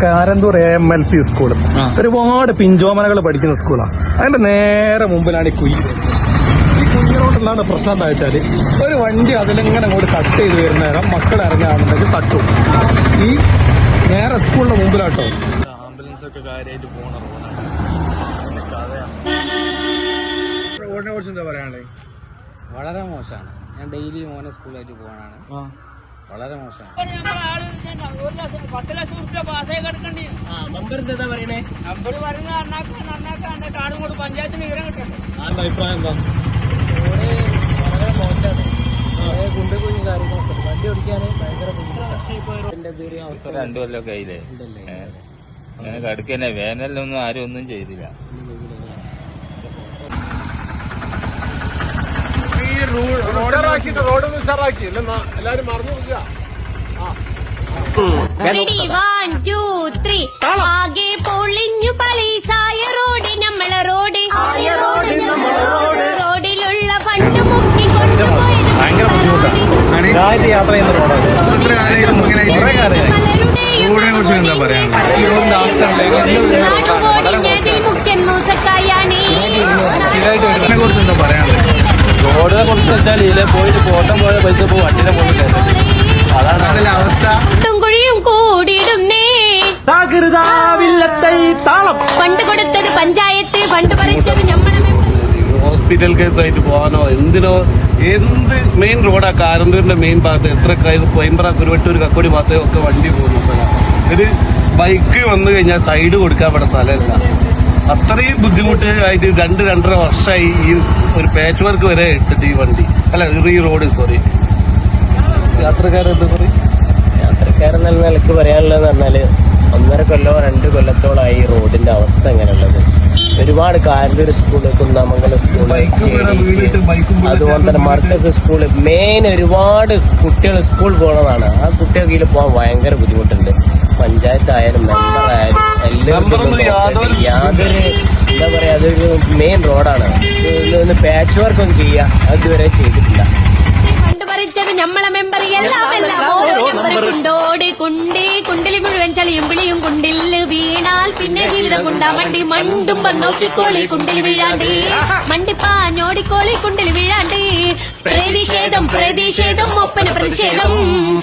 Karanthur A M L P school ആ. ഒരുപാട് പിഞ്ചോമനകൾ പഠിക്കുന്ന സ്കൂളാണ് അതിന്റെ നേരെ മുമ്പിലാണ് ഈ കുഞ്ഞു ഈ കുഞ്ഞിനോട്ടുള്ളതാണ് പ്രശ്നം എന്താ വെച്ചാൽ ഒരു വണ്ടി അതിലിങ്ങനെ അങ്ങോട്ട് കട്ട് ചെയ്ത് വരുന്ന നേരം മക്കൾ ഇറങ്ങുകയാണെന്നുണ്ടെങ്കിൽ തട്ടും. ഈ നേരെ സ്കൂളിന്റെ മുമ്പിലാട്ടോ. ആംബുലൻസ് ഒക്കെ കാര്യമായിട്ട് പോണ റോഡിനെ കുറിച്ച് എന്താ പറയാനുള്ളത്? വളരെ മോശമാണ്. ഞാൻ ഡെയിലി മോനെ സ്കൂളിലായിട്ട് പോകാനാണ്. വളരെ മോശമാണ്. പത്ത് ലക്ഷം റുപ്യ പാസ്സായി കിടക്കണ്ടി. നമ്പർ എന്താ പറയണേ? നമ്പർ പറയുന്ന നന്നാക്കാൻ നന്നാക്കാൻ എന്റെ കാടും കൊണ്ട് പഞ്ചായത്തിന് വിവരം കിട്ടണ്ടേ ആരുടെ അഭിപ്രായം എന്താ? വളരെ മോശമാണ്. കുണ്ടു കുഞ്ഞു കാര്യങ്ങളൊക്കെ വണ്ടി ഓടിക്കാന് ഭയങ്കര അവസ്ഥ രണ്ടു കൊല്ലമൊക്കെ ആയില്ലേ? അങ്ങനെ കടുക്കന്നെ വേനലിലൊന്നും ആരും ഒന്നും ചെയ്തില്ല. റോഡ് ഉഷാറാക്കി എല്ലാരും മറന്നു നോക്കുക റെഡി വൺ ടു ത്രീ ആകെ പൊളിഞ്ഞു പലീസായ റോഡ് നമ്മളെ റോഡ്. റോഡിലുള്ള ഫണ്ട് മുക്കി കൊണ്ടുപോയത് യാത്ര ചെയ്യുന്ന റോഡാണ് മുഖ്യൻ മൂസക്കായാണ്. റോഡിനെ കുറിച്ച് എന്താ പറയാനുള്ളത്? റോഡിനെ കുറച്ച് വെച്ചാൽ ഇതിലെ പോയിട്ട് പോട്ടം പോയ പൈസ പോ വണ്ടിനെ പോകില്ല അതാണ് അവസ്ഥ. കുഴിയും കൂടിയിടുന്നേ താളം. ഫണ്ട് കൊടുത്തത് പഞ്ചായത്ത് ഫണ്ട് പറിച്ചത് നമ്മളെ ഹോസ്പിറ്റൽ കേസായിട്ട് പോകാനോ എന്തിനോ എന്ത് മെയിൻ റോഡാ കാരന്തൂരിന്റെ മെയിൻ ഭാഗത്ത് എത്ര കൈ കൊയമ്പ്ര കുരുവട്ടൂർ കക്കോടി ഭാഗത്ത് ഒക്കെ വണ്ടി പോകുന്നു സ്ഥലമാണ് ഒരു ബൈക്ക് വന്നു കഴിഞ്ഞാൽ സൈഡ് കൊടുക്കാൻ ഇവിടെ സ്ഥലമില്ല. അത്രയും ബുദ്ധിമുട്ട് ആയിട്ട് രണ്ട് രണ്ടര വർഷമായി ഈ ഒരു പാച്ച് വർക്ക് വരെ ഇട്ടിട്ട് ഈ വണ്ടി. അല്ല ഈ റോഡ് സോറി യാത്രക്കാരെന്താ പറയും? യാത്രക്കാരെന്ന നിലയ്ക്ക് പറയാനുള്ളതെന്ന് പറഞ്ഞാൽ ഒന്നര കൊല്ലോ രണ്ട് കൊല്ലത്തോളായി ഈ റോഡിന്റെ അവസ്ഥ എങ്ങനെയുള്ളത്? ഒരുപാട് കാരന്തൂർ സ്കൂൾ കുന്നാമംഗലം സ്കൂൾ അതുപോലെ തന്നെ മർക്കസ് സ്കൂൾ മെയിൻ ഒരുപാട് കുട്ടികൾ സ്കൂൾ പോണതാണ്. ആ കുട്ടികൾക്ക് പോകാൻ ഭയങ്കര ബുദ്ധിമുട്ടുണ്ട്. പഞ്ചായത്ത് ആയാലും യാതൊരു- യാതൊരു എന്താ പറയാ അതൊരു മെയിൻ റോഡാണ് ഇതൊന്ന് പാച്ച് വർക്ക് ഒന്നും ചെയ്യുക. അതുവരെ ചെയ്തിട്ടില്ല. നമ്മളെ മെമ്പർ എല്ലാം എല്ലാം. ഓരോ മെമ്പർ കുണ്ടോട് കുണ്ടി കുണ്ടിൽ മുഴുവൻ ചളിയും വിളിയും കുണ്ടിൽ വീണാൽ പിന്നെ ജീവിതം കുണ്ടാ. മണ്ടി മണ്ടും നോക്കിക്കോളി കുണ്ടിൽ വീഴാണ്ടി. മണ്ടിപ്പാഞ്ഞോടിക്കോളി കുണ്ടിൽ വീഴാണ്ടി. പ്രതിഷേധം പ്രതിഷേധം ഒപ്പന പ്രതിഷേധം.